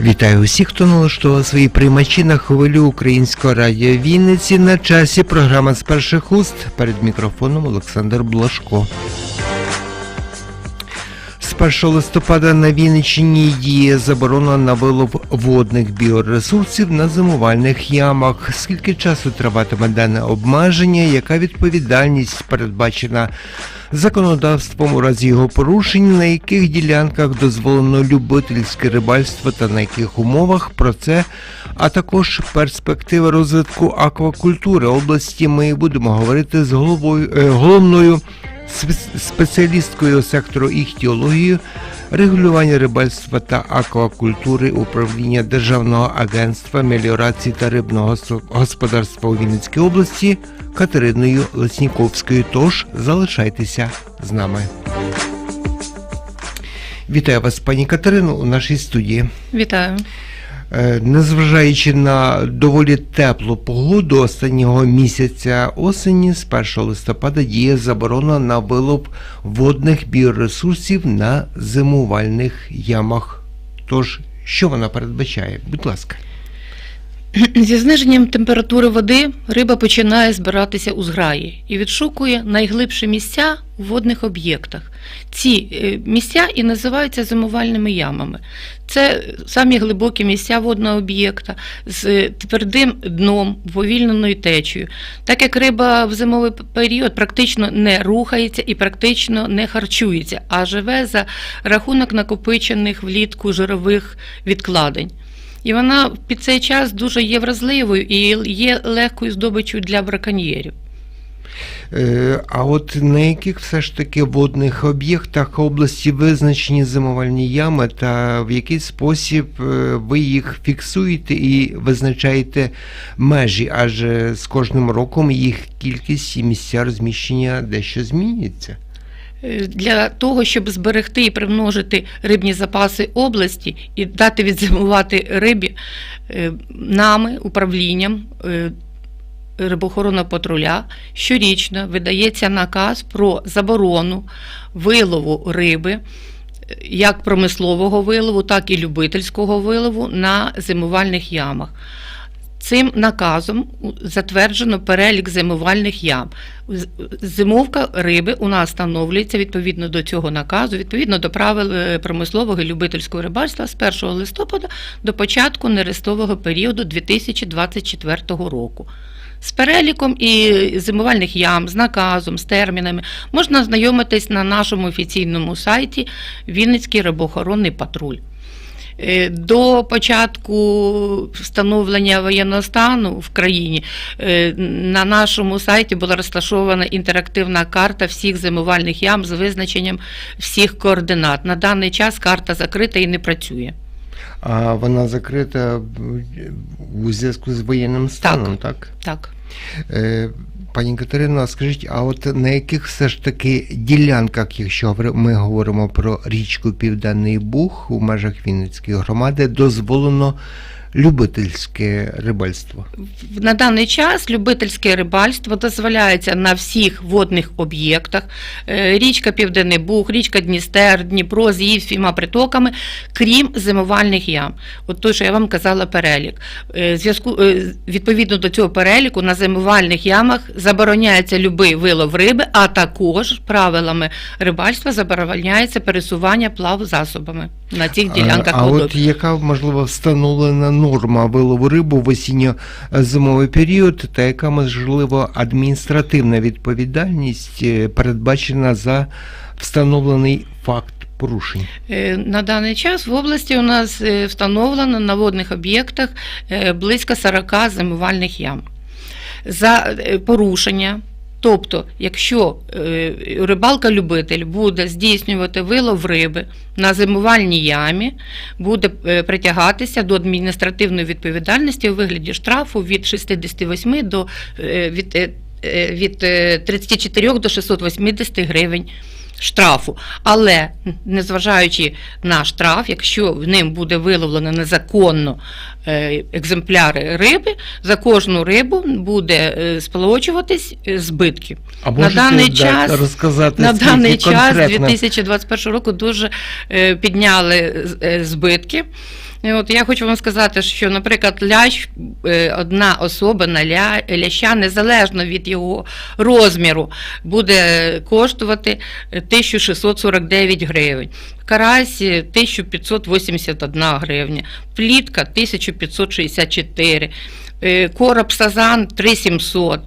Вітаю усіх, хто налаштував свої приймачі на хвилю українського радіо Вінниці. На часі програма з перших уст. Перед мікрофоном Олександр Блашко. З 1 листопада на Вінниччині діє заборона на вилов водних біоресурсів на зимувальних ямах. Скільки часу триватиме дане обмеження? Яка відповідальність передбачена законодавством у разі його порушень, на яких ділянках дозволено любительське рибальство та на яких умовах про це, а також перспективи розвитку аквакультури області. Ми будемо говорити з головою е, головною спеціалісткою сектору іхтіології, регулювання рибальства та аквакультури управління Державного агентства меліорації та рибного господарства у Вінницькій області Катериною Лесніковською. Тож залишайтеся з нами. Вітаю вас, пані Катерино, у нашій студії. Вітаю. Е, Незважаючи на доволі теплу погоду останнього місяця осені, з 1 листопада діє заборона на вилов водних біоресурсів на зимувальних ямах. Тож, що вона передбачає? Будь ласка. Зі зниженням температури води риба починає збиратися у зграї і відшукує найглибші місця у водних об'єктах. Ці е, місця і називаються зимувальними ямами. Це самі глибокі місця водного об'єкта з твердим дном, повільненою течею. Так як риба в зимовий період практично не рухається і практично не харчується, а живе за рахунок накопичених влітку жирових відкладень. І вона під цей час дуже є вразливою і є легкою здобиччю для браконьєрів. Е, А от на яких все ж таки водних об'єктах області визначені зимувальні ями, та в який спосіб е, ви їх фіксуєте і визначаєте межі? Адже з кожним роком їх кількість і місця розміщення дещо змінюється. Для того, щоб зберегти і примножити рибні запаси області і дати відзимувати рибі, е, нами, управлінням е, рибоохоронного патруля щорічно видається наказ про заборону вилову риби. е, Як промислового вилову, так і любительського вилову на зимувальних ямах. Цим наказом затверджено перелік зимувальних ям. Зимовка риби у нас встановлюється відповідно до цього наказу, відповідно до правил е, промислового і любительського рибальства з 1 листопада до початку нерестового періоду 2024 року. З переліком і зимувальних ям, з наказом, з термінами можна ознайомитись на нашому офіційному сайті Вінницький рибоохоронний патруль. Е, До початку встановлення воєнного стану в країні е, на нашому сайті була розташована інтерактивна карта всіх зимувальних ям з визначенням всіх координат. На даний час карта закрита і не працює. А вона закрита у зв'язку з воєнним станом, так? Так. Е, Пані Катерино, скажіть, а от на яких все ж таки ділянках, якщо ми говоримо про річку Південний Буг у межах Вінницької громади, дозволено любительське рибальство? На даний час любительське рибальство дозволяється на всіх водних об'єктах. Е, Річка Південний Буг, річка Дністер, Дніпро з її всіма притоками, крім зимувальних ям. От той, що я вам казала, перелік. Е, Зв'язку е, відповідно до цього переліку на зимувальних ямах забороняється любий вилов риби, а також правилами рибальства забороняється пересування плав засобами на цих ділянках а, а от яка можливо встановлена норма вилову рибу в осінньо-зимовий період, та яка можливо адміністративна відповідальність е, передбачена за встановлений факт порушень? Е, На даний час в області у нас е, встановлено на водних об'єктах близько 40 зимувальних ям. За порушення, тобто, якщо е, рибалка-любитель буде здійснювати вилов риби на зимувальній ямі, буде е, притягатися до адміністративної відповідальності у вигляді штрафу від 68 до е, від, від е, 34 до 680 гривень штрафу. Але незважаючи на штраф, якщо в ним буде виловлено незаконно екземпляри риби, за кожну рибу буде е, сплачуватись е, збитки. А На даний час- розказати На даний час 2021 року дуже е, підняли е, збитки. І От я хочу вам сказати, що, наприклад, лящ, е, одна особа на ля, ляща, незалежно від його розміру, буде коштувати 1649 гривень. Карась е, 1581 гривня, плітка 1564, е, короб сазан 3700,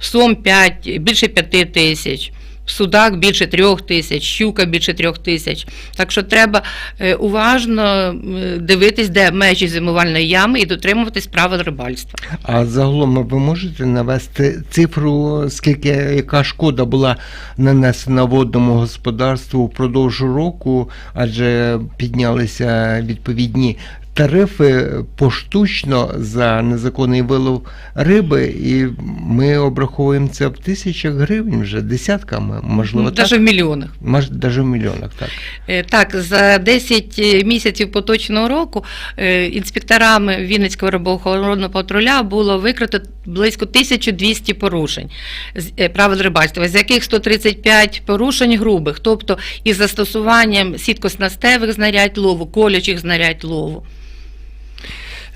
сом 5, більше 5 тисяч. Судак більше трьох тисяч, щука більше трьох тисяч. Так що треба е, уважно дивитись, де межі зимувальної ями і дотримуватись правил рибальства. А загалом ви можете навести цифру, скільки яка шкода була нанесена водному господарству впродовж року, адже піднялися відповідні тарифи поштучно за незаконний вилов риби, і ми обраховуємо це в тисячах гривень вже десятками, можливо, так? Навіть в мільйонах. Може, навіть в мільйонах, так. Е, Так, за 10 місяців поточного року е, інспекторами Вінницького рибоохоронного патруля було викрито близько 1200 порушень е, правил рибальства, з яких 135 порушень грубих, тобто із застосуванням сіткоснастевих знарядь лову, колючих знарядь лову.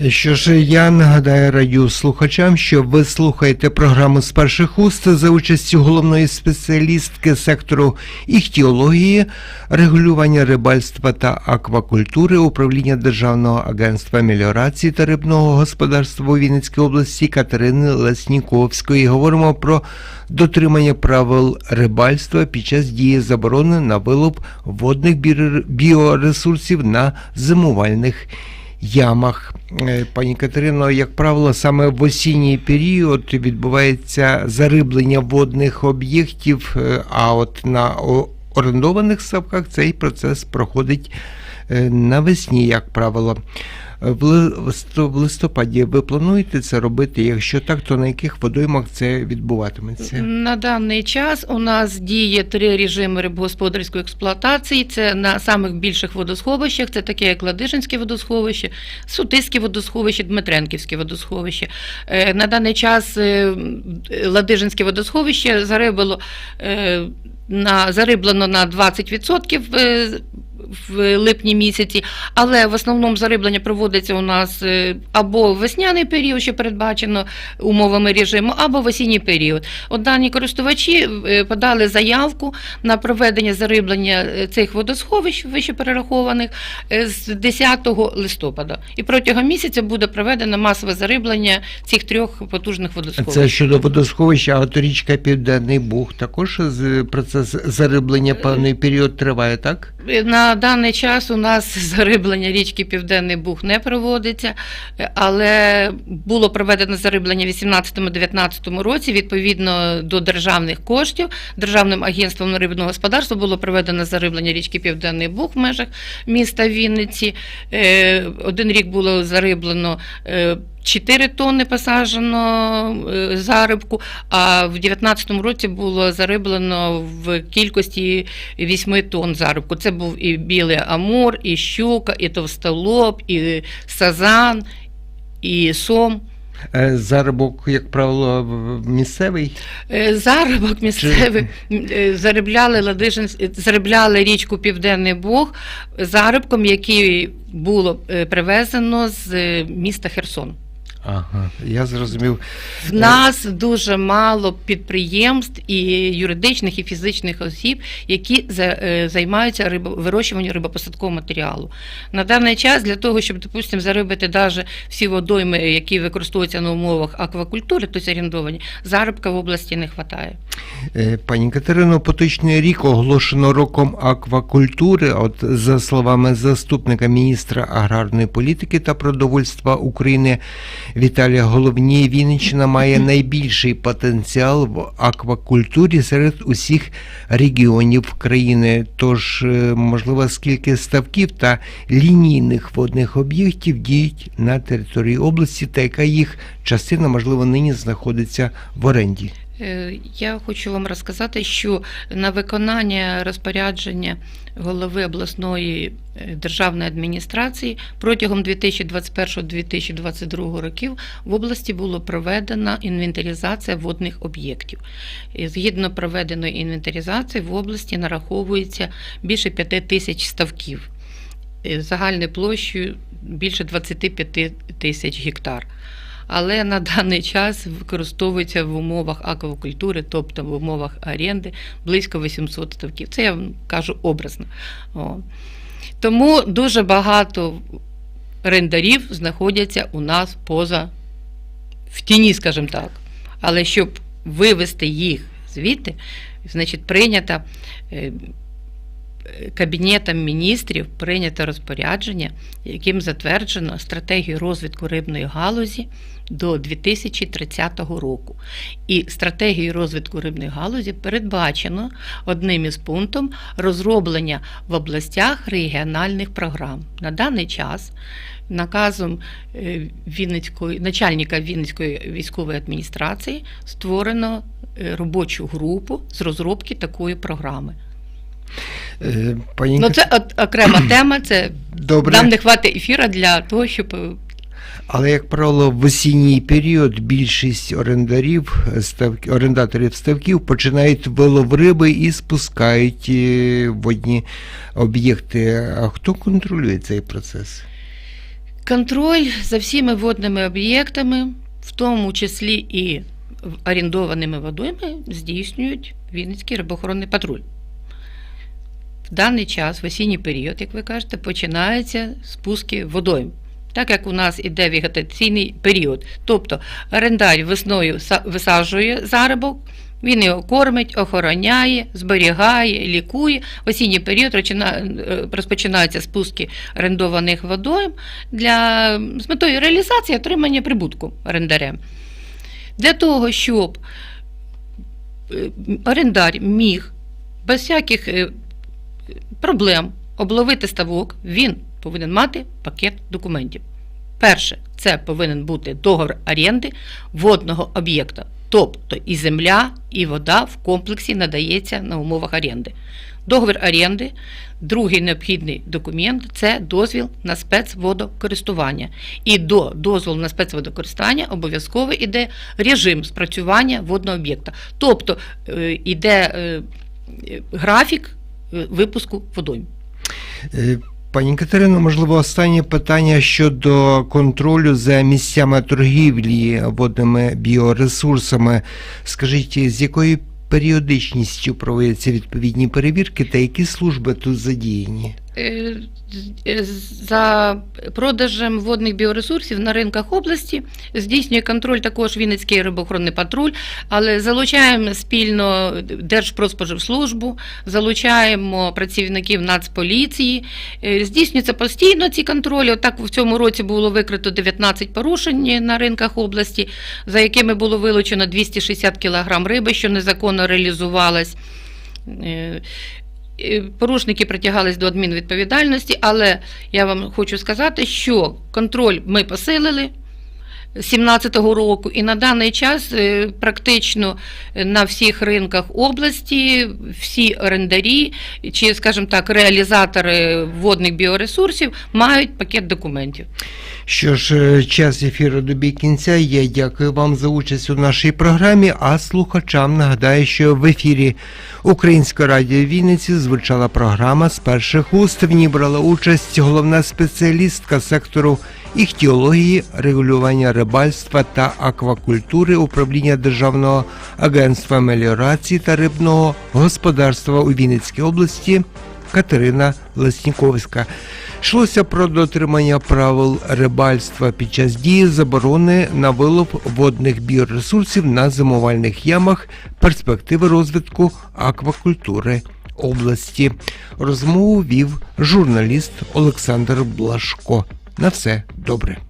Що ж, я нагадаю радіо слухачам, що ви слухаєте програму з перших уст за участю головної спеціалістки сектору іхтіології, регулювання рибальства та аквакультури управління Державного агентства меліорації та рибного господарства у Вінницькій області Катерини Лесніковської. Говоримо про дотримання правил рибальства під час дії заборони на вилов водних біоресурсів на зимувальних ямах. Е, Пані Катерино, як правило, саме в осінній період відбувається зариблення водних об'єктів, е, а от на орендованих ставках цей процес проходить е, навесні, як правило. В сто- в листопаді ви плануєте це робити? Якщо так, то на яких водоймах це відбуватиметься? На даний час у нас діє три режими рибогосподарської експлуатації. Це на самих більших водосховищах, це таке як Ладижинське водосховище, Сутиське водосховище, Дмитренківське водосховище. Е, На даний час е, Ладижинське водосховище зарибало е, на зариблено на 20% е, в липні місяці, але в основному зариблення проводиться у нас е, або весняний період, що передбачено умовами режиму, або в осінній період. От дані користувачі е, подали заявку на проведення зариблення е, цих водосховищ вищеперерахованих е, з 10 листопада. І протягом місяця буде проведено масове зариблення цих трьох потужних водосховищ. Це щодо водосховища, а от річка Південний Буг також процес зариблення певний період триває, так? На даний час у нас зариблення річки Південний Буг не проводиться, е, але було проведено зариблення в 18-19 році відповідно до державних коштів. Державним агентством рибного господарства було проведено зариблення річки Південний Буг в межах міста Вінниці. Е, Один рік було зариблено. Е, 4 тонни посаджено е, зарибку, а в 2019 році було зариблено в кількості 8 тонн зарибку. Це був і білий амур, і щука, і товстолоб, і сазан, і сом. Е, Заробок, як правило, місцевий. Е, Заробок місцевий е, заробляли Ладижин, заробляли річку Південний Бог зарибком, який було привезено з міста Херсон. Ага, я зрозумів. В нас дуже мало підприємств і юридичних і фізичних осіб, які за- е, займаються рибо, вирощуванням рибопосадкового матеріалу. На даний час для того, щоб, допустимо, зарибити навіть всі водойми, які використовуються на умовах аквакультури, тобто орендовані, заробка в області не вистачає. Е, Пані Катерино, поточний рік оголошено роком аквакультури. От за словами заступника міністра аграрної політики та продовольства України Віталія Головній, Вінниччина має найбільший потенціал в аквакультурі серед усіх регіонів країни. Тож, е, можливо, скільки ставків та лінійних водних об'єктів діють на території області, та яка їх частина, можливо, нині знаходиться в оренді. Е, Я хочу вам розказати, що на виконання розпорядження голови обласної е, державної адміністрації протягом 2021-2022 років в області було проведена інвентаризація водних об'єктів. Згідно проведеної інвентаризації в області нараховується більше 5 тисяч ставків е, загальною площею більше 25 тисяч гектар. Але на даний час використовується в умовах аквакультури, тобто в умовах оренди, близько 800 ставків. Це я вам кажу образно. О. Тому дуже багато орендарів знаходяться у нас поза в тіні, скажімо так. Але щоб вивести їх звідти, значить, прийнято е, Кабінетом міністрів прийнято розпорядження, яким затверджено стратегію розвитку рибної галузі до 2030 року. І стратегією розвитку рибної галузі передбачено одним із пунктом розроблення в областях регіональних програм. На даний час наказом е, Вінницької начальника Вінницької військової адміністрації створено е, робочу групу з розробки такої програми. Е, Пані Ну, це окрема тема, це Добре. нам не хватить ефіра для того, щоб е, Але, як правило, в осінній період більшість орендарів, ставки, орендаторів ставків починають вилов риби і спускають е, водні об'єкти. А хто контролює цей процес? контроль за всіми водними об'єктами, в тому числі і орендованими водойми, здійснюють Вінницький рибоохоронний патруль. В даний час, в осінній період, як ви кажете, починаються спуски водойм. Так як у нас іде вегетаційний період. Тобто орендар весною висаджує зарибок, він його кормить, охороняє, зберігає, лікує. В осінній період е, розпочинаються спуски орендованих водойм для, з метою реалізації отримання прибутку орендарем. Для того, щоб е, орендар міг без всяких е, проблем обловити ставок, він повинен мати пакет документів. Перше, це повинен бути договір оренди водного об'єкта. Тобто і земля, і вода в комплексі надається на умовах оренди. Договір оренди, другий необхідний документ це дозвіл на спецводокористування. І до дозволу на спецводокористування обов'язково йде режим спрацювання водного об'єкта. Тобто е, йде е, графік випуску водойм. Е, Пані Катерино, можливо, останнє питання щодо контролю за місцями торгівлі водними біоресурсами. Скажіть, з якою періодичністю проводяться відповідні перевірки та які служби тут задіяні? Е, з- За продажем водних біоресурсів на ринках області здійснює контроль також Вінницький рибоохоронний патруль, але залучаємо спільно Держпродспоживслужбу, залучаємо працівників Нацполіції. Е, Здійснюються постійно ці контролі. Отак в цьому році було викрито 19 порушень на ринках області, за якими було вилучено 260 кг риби, що незаконно реалізувалась. Порушники притягались до адмінвідповідальності, але я вам хочу сказати, що контроль ми посилили. 17-го року, і на даний час е, практично на всіх ринках області всі орендарі чи, скажімо так, реалізатори водних біоресурсів мають пакет документів. Що ж, е, час ефіру добіг кінця. Я дякую вам за участь у нашій програмі. А слухачам нагадаю, що в ефірі Української радіо Вінниці звучала програма з перших уст. В ній брала участь головна спеціалістка сектору іхтіології, регулювання рибальства та аквакультури управління Державного агентства меліорації та рибного господарства у Вінницькій області Катерина Лесніковська. Йшлося про дотримання правил рибальства під час дії заборони на вилов водних біоресурсів на зимувальних ямах, перспективи розвитку аквакультури області. Розмову вів журналіст Олександр Блашко. На все добре.